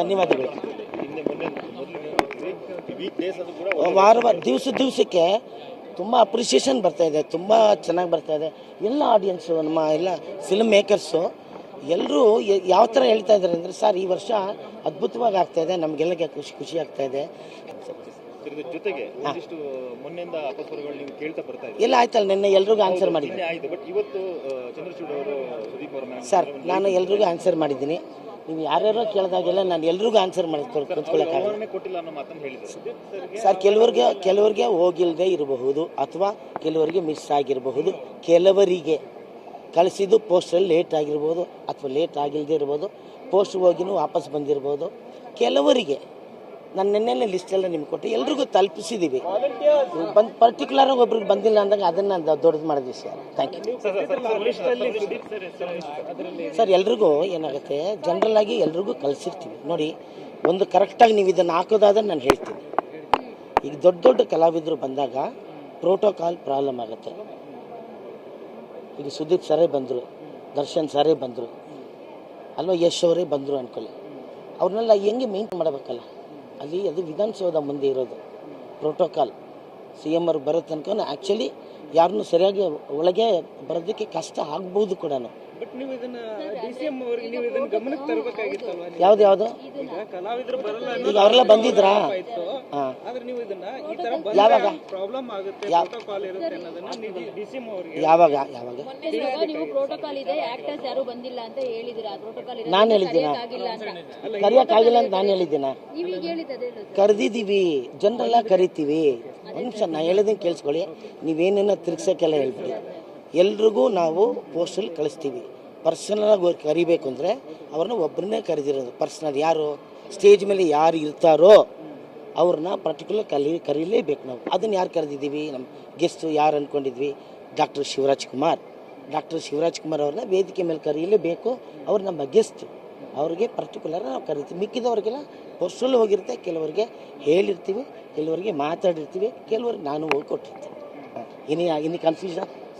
ಧನ್ಯವಾದಗಳು. ವಾರ ವಾರ ದಿವಸ ದಿವಸಕ್ಕೆ ತುಂಬ ಅಪ್ರಿಷಿಯೇಷನ್ ಬರ್ತಾ ಇದೆ, ತುಂಬ ಚೆನ್ನಾಗಿ ಬರ್ತಾ ಇದೆ. ಎಲ್ಲ ಆಡಿಯನ್ಸು ನಮ್ಮ ಎಲ್ಲ ಫಿಲ್ಮ್ ಮೇಕರ್ಸು ಎಲ್ಲರೂ ಯಾವ ಥರ ಹೇಳ್ತಾ ಇದ್ದಾರೆ ಅಂದರೆ, ಸರ್, ಈ ವರ್ಷ ಅದ್ಭುತವಾಗಿ ಆಗ್ತಾ ಇದೆ ನಮಗೆಲ್ಲಗೆ ಖುಷಿ ಖುಷಿ ಆಗ್ತಾ ಇದೆ ಜೊತೆಗೆ ಒಂದಿಷ್ಟು ಮೊನ್ನೆಯಿಂದ ಅಪಸ್ವರಗಳು ನೀವು ಕೇಳ್ತಾ ಬರ್ತಾ ಇದೆ ಎಲ್ಲ ಆಯ್ತಲ್ಲ ನಿನ್ನೆ ಎಲ್ರಿಗೂ ಆನ್ಸರ್ ಮಾಡಿದ್ದೀನಿ. ಆಯ್ತು. ಬಟ್ ಇವತ್ತು ಚಂದ್ರಚೂಡ್ ಅವರು ಸುದೀಪ್ ಅವರ ಸರ್ ನಾನು ಎಲ್ರಿಗೂ ಆನ್ಸರ್ ಮಾಡಿದ್ದೀನಿ. ನೀವು ಯಾರ್ಯಾರೋ ಕೇಳಿದಾಗೆಲ್ಲ ನಾನು ಎಲ್ರಿಗೂ ಆನ್ಸರ್ ಮಾಡಿ ಕೂತ್ಕೊಳ್ಳೋಕ್ಕಾಗಲ್ಲ. ಸರ್ ಕೆಲವ್ರಿಗೆ ಕೆಲವರಿಗೆ ಹೋಗಿಲ್ಲದೆ ಇರಬಹುದು ಅಥವಾ ಕೆಲವರಿಗೆ ಮಿಸ್ ಆಗಿರಬಹುದು. ಕೆಲವರಿಗೆ ಕಳಿಸಿದ್ದು ಪೋಸ್ಟಲ್ಲಿ ಲೇಟ್ ಆಗಿರ್ಬೋದು ಅಥವಾ ಲೇಟ್ ಆಗಿಲ್ಲದೆ ಇರ್ಬೋದು. ಪೋಸ್ಟ್ ಹೋಗಿನೂ ವಾಪಸ್ ಬಂದಿರ್ಬೋದು. ಕೆಲವರಿಗೆ ನಾನು ನಿನ್ನೆಲ್ಲ ಲಿಸ್ಟೆಲ್ಲ ನಿಮ್ಗೆ ಕೊಟ್ಟು ಎಲ್ರಿಗೂ ತಲುಪಿಸಿದ್ದೀವಿ ಬಂದು ಪರ್ಟಿಕ್ಯುಲರ್ ಒಬ್ರಿಗೆ ಬಂದಿಲ್ಲ ಅಂದಾಗ ಅದನ್ನು ದೊಡ್ಡದು ಮಾಡಿದ್ವಿ ಸರ್ ಥ್ಯಾಂಕ್ ಯು ಸರ್ ಎಲ್ರಿಗೂ ಏನಾಗುತ್ತೆ ಜನರಲ್ ಆಗಿ ಎಲ್ರಿಗೂ ಕಲಿಸಿರ್ತೀವಿ ನೋಡಿ ಒಂದು ಕರೆಕ್ಟಾಗಿ ನೀವು ಇದನ್ನು ಹಾಕೋದಾದ್ರೆ ನಾನು ಹೇಳ್ತೀನಿ ಈಗ ದೊಡ್ಡ ದೊಡ್ಡ ಕಲಾವಿದರು ಬಂದಾಗ ಪ್ರೋಟೋಕಾಲ್ ಪ್ರಾಬ್ಲಮ್ ಆಗುತ್ತೆ ಈಗ ಸುದೀಪ್ ಸರೇ ಬಂದರು ದರ್ಶನ್ ಸರೇ ಬಂದರು ಅಲ್ವಾ ಯಶ್ ಅವರೇ ಬಂದರು ಅನ್ಕೊಳ್ಳಿ ಅವ್ರನ್ನೆಲ್ಲ ಹೆಂಗೆ ಮೇಂಟೈನ್ ಮಾಡಬೇಕಲ್ಲ ಅಲ್ಲಿ ಅದು ವಿಧಾನಸೌಧ ಮುಂದೆ ಇರೋದು. ಪ್ರೋಟೋಕಾಲ್ ಸಿ ಎಂ ಅವ್ರು ಬರೋ ತನಕ ಆ್ಯಕ್ಚುಲಿ ಯಾರನ್ನೂ ಸರಿಯಾಗಿ ಒಳಗೆ ಬರೋದಕ್ಕೆ ಕಷ್ಟ ಆಗ್ಬೋದು ಕೂಡ ಯಾವ್ದು ಯಾವುದು? ಕಲಾವಿದರು ಬರಲ್ಲ ಈಗ ಅವರೆಲ್ಲ ಬಂದಿದ್ರಾ? ಹಾಂ. ಆದ್ರೆ ನೀವು ಇದನ್ನ ಈ ತರ ಯಾವಾಗ? ಪ್ರಾಬ್ಲಮ್ ಆಗುತ್ತೆ ಪ್ರೋಟೋಕಾಲ್ ಇರುತ್ತೆ ಅನ್ನೋದನ್ನ ಡಿ ಸಿ ಅವರಿಗೆ ಯಾವಾಗ? ಯಾವಾಗ? ಮೊನ್ನೆ ಇವಾಗ ನೀವು ಪ್ರೋಟೋಕಾಲ್ ಇದೆ ಆಕ್ಟರ್ಸ್ ಯಾರು ಬಂದಿಲ್ಲ ಅಂತ ಹೇಳಿದಿರಾ? ಪ್ರೋಟೋಕಾಲ್ ನಾನು ಹೇಳಿದ್ದೀನ? ಆಗಿಲ್ಲ ಅಂತ. ಕರಿಯೋಕ್ಕಾಗಿಲ್ಲ ಅಂತ ನಾನು ಹೇಳಿದ್ದೀನ? ನೀವೀಗ ಕರೆದಿದ್ದೀವಿ. ಜನರೆಲ್ಲ ಕರಿತೀವಿ. ಒಂದು ನಿಮಿಷ ನಾ ಹೇಳಿದಂಗೆ ಕೇಳಿಸ್ಕೊಳ್ಳಿ. ನೀವೇನೇನೋ ತಿರ್ಗ್ಸೋಕ್ಕೆಲ್ಲ ಹೇಳ್ಬಿಡಿ. ಎಲ್ರಿಗೂ ನಾವು ಪೋಸ್ಟಲ್ಲಿ ಕಳಿಸ್ತೀವಿ. ಪರ್ಸನಲ್ ಆಗಿ ಕರಿಬೇಕು ಅಂದರೆ ಅವ್ರನ್ನ ಒಬ್ಬರನ್ನೇ ಕರೆದಿರೋದು. ಪರ್ಸನಲ್ ಯಾರು? ಸ್ಟೇಜ್ ಮೇಲೆ ಯಾರು ಇರ್ತಾರೋ ಅವ್ರನ್ನ ಪರ್ಟಿಕ್ಯುಲರ್ ಕಲಿ, ಕರೀಲೇಬೇಕು ನಾವು. ಅದನ್ನು ಯಾರು ಕರೆದಿದ್ದೀವಿ? ನಮ್ಮ ಗೆಸ್ಟು ಯಾರು ಅಂದ್ಕೊಂಡಿದ್ವಿ ಡಾಕ್ಟರ್ ಶಿವರಾಜ್ ಕುಮಾರ್. ಡಾಕ್ಟರ್ ಶಿವರಾಜ್ ಕುಮಾರ್ ಅವ್ರನ್ನ ವೇದಿಕೆ ಮೇಲೆ ಕರೀಲೇಬೇಕು. ಅವ್ರು ನಮ್ಮ ಗೆಸ್ಟ್ ಅವ್ರಿಗೆ ಪರ್ಟಿಕ್ಯುಲರ್ ನಾವು ಕರಿತೀವಿ. ಮಿಕ್ಕಿದವ್ರಿಗೆಲ್ಲ ಪೋಸ್ಟಲ್ಲಿ ಹೋಗಿರುತ್ತೆ. ಕೆಲವರಿಗೆ ಹೇಳಿರ್ತೀವಿ. ಕೆಲವರಿಗೆ ಮಾತಾಡಿರ್ತೀವಿ. ಕೆಲವ್ರಿಗೆ ನಾನು ಹೋಗಿ ಕೊಟ್ಟಿರ್ತೀನಿ. ಇನ್ನು ಇನ್ನು ಕನ್ಫ್ಯೂಷನ್